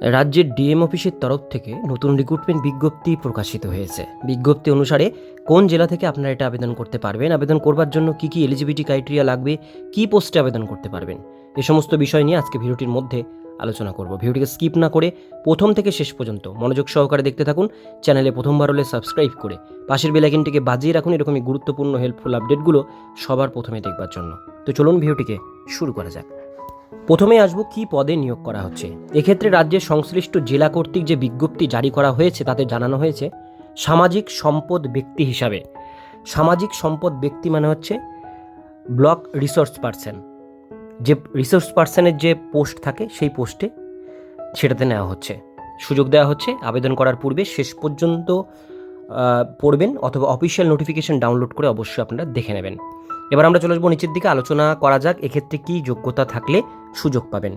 রাজ্যের ডিএম অফিসের তরফ থেকে নতুন রিক্রুটমেন্ট বিজ্ঞপ্তি প্রকাশিত হয়েছে। বিজ্ঞপ্তি অনুসারে কোন জেলা থেকে আপনারা এটা আবেদন করতে পারবেন, আবেদন করবার জন্য কি কি এলিজিবিলিটি ক্রাইটেরিয়া লাগবে, কি পোস্টে আবেদন করতে পারবেন, এ সমস্ত বিষয় নিয়ে আজকে ভিডিওটির মধ্যে আলোচনা করব। ভিডিওটিকে স্কিপ না করে প্রথম থেকে শেষ পর্যন্ত মনোযোগ সহকারে দেখতে থাকুন, চ্যানেলে প্রথমবার হলে সাবস্ক্রাইব করে পাশের বেলাইকিনটিকে বাজিয়ে রাখুন, এরকমই গুরুত্বপূর্ণ হেল্পফুল আপডেটগুলো সবার প্রথমে দেখবার জন্য। তো চলুন ভিডিওটিকে শুরু করা যাক। প্রথমে আসব কি পদে নিয়োগ করা হচ্ছে। এক্ষেত্রে রাজ্যের সংশ্লিষ্ট জেলা কর্তৃক যে বিজ্ঞপ্তি জারি করা হয়েছে, তাতে জানানো হয়েছে, সামাজিক সম্পদ ব্যক্তি হিসাবে। সামাজিক সম্পদ ব্যক্তি মানে হচ্ছে ব্লক রিসোর্স পার্সন। যে রিসোর্স পার্সনের যে পোস্ট থাকে, সেই পোস্টে সেটাতে নেওয়া হচ্ছে। সুযোগ দেওয়া হচ্ছে, আবেদন করার পূর্বে শেষ পর্যন্ত পড়বেন অথবা অফিসিয়াল নোটিফিকেশন ডাউনলোড করে অবশ্যই আপনারা দেখে নেবেন। এবার আমরা চলে আসব নিচের দিকে, আলোচনা করা যাক এক্ষেত্রে কী যোগ্যতা থাকলে সুযোগ পাবেন।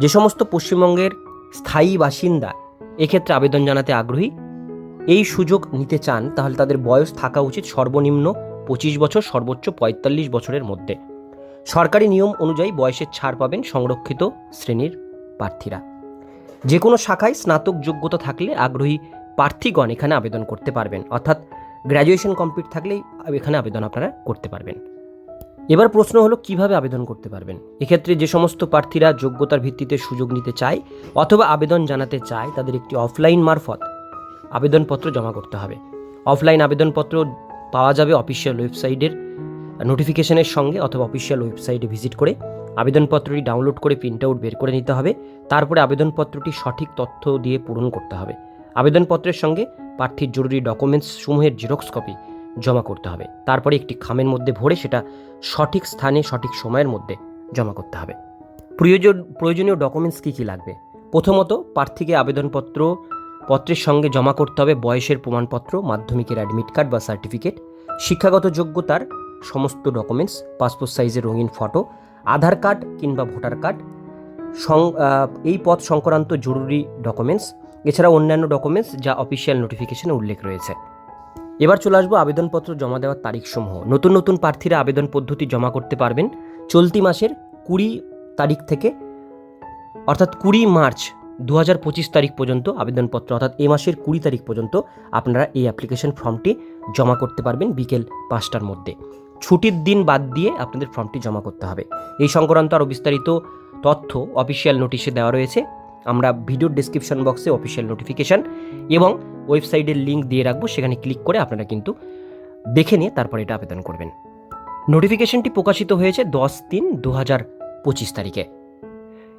যে সমস্ত পশ্চিমবঙ্গের স্থায়ী বাসিন্দা এক্ষেত্রে আবেদন জানাতে আগ্রহী, এই সুযোগ নিতে চান, তাহলে তাদের বয়স থাকা উচিত সর্বনিম্ন পঁচিশ বছর, সর্বোচ্চ পঁয়তাল্লিশ বছরের মধ্যে। সরকারি নিয়ম অনুযায়ী বয়সের ছাড় পাবেন সংরক্ষিত শ্রেণির প্রার্থীরা। যে কোনো শাখায় স্নাতক যোগ্যতা থাকলে আগ্রহী প্রার্থীগণ এখানে আবেদন করতে পারবেন। অর্থাৎ গ্র্যাজুয়েশন কমপ্লিট থাকলেই এখানে আবেদন আপনারা করতে পারবেন। এবার প্রশ্ন হলো, কীভাবে আবেদন করতে পারবেন? এক্ষেত্রে যে সমস্ত প্রার্থীরা যোগ্যতার ভিত্তিতে সুযোগ নিতে চায় অথবা আবেদন জানাতে চায়, তাদের একটি অফলাইন মারফত আবেদনপত্র জমা করতে হবে। অফলাইন আবেদনপত্র পাওয়া যাবে অফিসিয়াল ওয়েবসাইটের নোটিফিকেশনের সঙ্গে অথবা অফিসিয়াল ওয়েবসাইটে ভিজিট করে। আবেদনপত্রটি ডাউনলোড করে প্রিন্ট আউট বের করে নিতে হবে। তারপরে আবেদনপত্রটি সঠিক তথ্য দিয়ে পূরণ করতে হবে। আবেদনপত্রের সঙ্গে প্রার্থীর জরুরি ডকুমেন্টস সমূহের জেরক্স কপি জমা করতে হবে। তারপরে একটি খামের মধ্যে ভরে সেটা সঠিক স্থানে, সঠিক সময়ের মধ্যে জমা করতে হবে। প্রয়োজন, প্রয়োজনীয় ডকুমেন্টস কী কী লাগবে? প্রথমত প্রার্থীকে আবেদনপত্র, পত্রের সঙ্গে জমা করতে হবে বয়সের প্রমাণপত্র, মাধ্যমিকের অ্যাডমিট কার্ড বা সার্টিফিকেট শিক্ষাগত যোগ্যতার সমস্ত ডকুমেন্টস পাসপোর্ট সাইজের রঙিন ফটো আধার কার্ড কিংবা ভোটার কার্ড এই পদ সংক্রান্ত জরুরি ডকুমেন্টস এছাড়া অন্যান্য ডকুমেন্টস যা অফিসিয়াল নোটিফিকেশনে উল্লেখ রয়েছে। এবার চলে আসব আবেদনপত্র জমা দেওয়ার তারিখসমূহ। নতুন নতুন প্রার্থীরা আবেদন পদ্ধতি জমা করতে পারবেন। চলতি মাসের কুড়ি তারিখ থেকে, অর্থাৎ কুড়ি মার্চ দু হাজার পঁচিশ তারিখ পর্যন্ত আবেদনপত্র, অর্থাৎ এ মাসের কুড়ি তারিখ পর্যন্ত আপনারা এই অ্যাপ্লিকেশন ফর্মটি জমা করতে পারবেন বিকেল পাঁচটার মধ্যে। ছুটির দিন বাদ দিয়ে আপনাদের ফর্মটি জমা করতে হবে। এই সংক্রান্ত আরও বিস্তারিত তথ্য অফিসিয়াল নোটিশে দেওয়া রয়েছে। আমরা ভিডিওর ডিসক্রিপশন বক্সে অফিসিয়াল নোটিফিকেশান এবং ওয়েবসাইটের লিঙ্ক দিয়ে রাখব, সেখানে ক্লিক করে আপনারা কিন্তু দেখে নিয়ে তারপর এটা আবেদন করবেন। নোটিফিকেশনটি প্রকাশিত হয়েছে দশ তিন দু হাজার পঁচিশ তারিখে।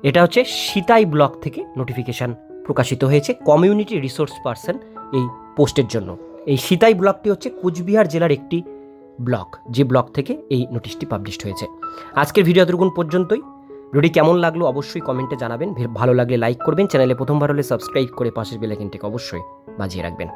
এটা হচ্ছে সিতাই ব্লক থেকে নোটিফিকেশান প্রকাশিত হয়েছে কমিউনিটি রিসোর্স পার্সন এই পোস্টের জন্য। এই সিতাই ব্লকটি হচ্ছে কুচবিহার জেলার একটি ব্লক, যে ব্লক থেকে এই নোটিশটি পাবলিশড হয়েছে। আজকের ভিডিও এতটুকুন পর্যন্তই। ভিডিওটি কেমন লাগল অবশ্যই কমেন্টে জানাবেন। ভালো লাগলে লাইক করবেন। চ্যানেলে প্রথমবার হলে সাবস্ক্রাইব করে পাশের বেলাইকিনটিকে অবশ্যই বাজিয়ে রাখবেন।